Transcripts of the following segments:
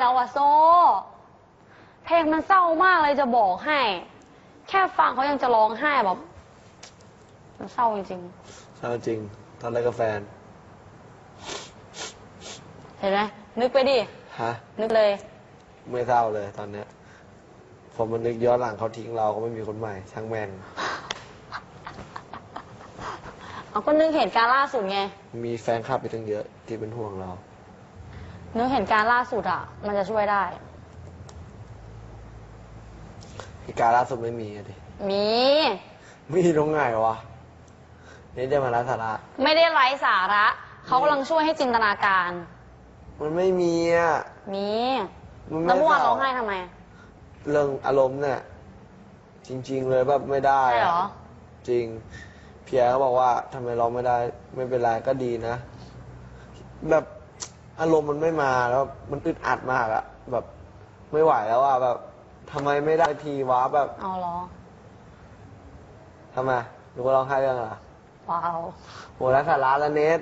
แล้วอะโซ เพลงมันเศร้ามากเลยจะบอกให้ แค่ฟังเขายังจะร้องไห้แบบมันเศร้าจริงเอาจริงตอนแรกกับแฟน ๆเห็นไหมนึกไปดิ ฮะ นึกเลย ไม่เศร้าเลยตอนเนี้ยผมมันนึกย้อนหลังเขาทิ้งเราก็ไม่มีคนใหม่ ช่างแม่ง เอาก็นึกเหตุการณ์ล่าสุดไง มีแฟนคลับไปตั้งเยอะที่เป็นห่วงเรา นึกเหตุการณ์ล่าสุดอะมันจะช่วยได้เหตุการณ์ล่าสุดไม่มีอะดิมี มีตรงไหนวะนี่จะมาละสาระไม่ได้ไร้สาระ เขากำลังช่วยให้จินตนาการ มันไม่มีอะ มีมันแล้วไม่เมื่อวานเศร้ร้าองไห้ทำไม เรื่องอารมณ์เนี่ย จริง ๆ เลยแบบไม่ได้ใช่เหรออะจริง เพียก็บอกว่าทำไมร้องไม่ได้ ไม่เป็นไรก็ดีนะ แบบ อารมณ์มันไม่มาแล้วมันอึดอัดมากอะแบบไม่ไหวแล้วอะแบบทำไมไม่ได้ทีวะแบบเอาเหรอทำไมหนูก็ร้องไห้เรื่องอะไรว้าวโหแล้วสาระละเน็ต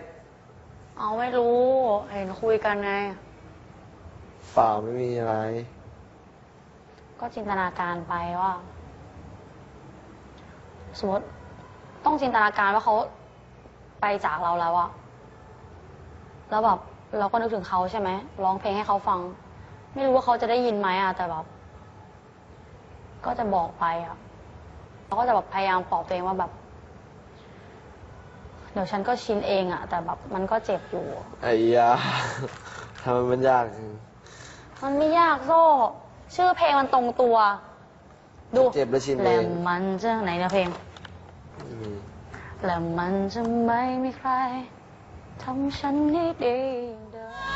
เอาไม่รู้ เห็นคุยกันไง เปล่าไม่มีอะไร ก็จินตนาการไปว่า สมมติต้องจินตนาการว่าเขาไปจากเราแล้วอะแล้วแบบ เราก็นึกถึงเขาใช่ไหมร้องเพลงให้เขาฟัง ไม่รู้ว่าเขาจะได้ยินไหมอะแต่แบบก็จะบอกไปอะเราก็จะแบบพยายามปลอบตัวเองว่าแบบ เดี๋ยวฉันก็ชินเองอะแต่แบบมันก็เจ็บอยู่ ไอ้ยาทำไมมันยากจังมันไม่ยากโซ่ชื่อเพลงมันตรงตัว ดูเจ็บแล้วชินเองแล้วมันจะไหนนะเพลงไม่มีแล้วมันจะไม่มีใคร ทำฉันให้ดีเดิน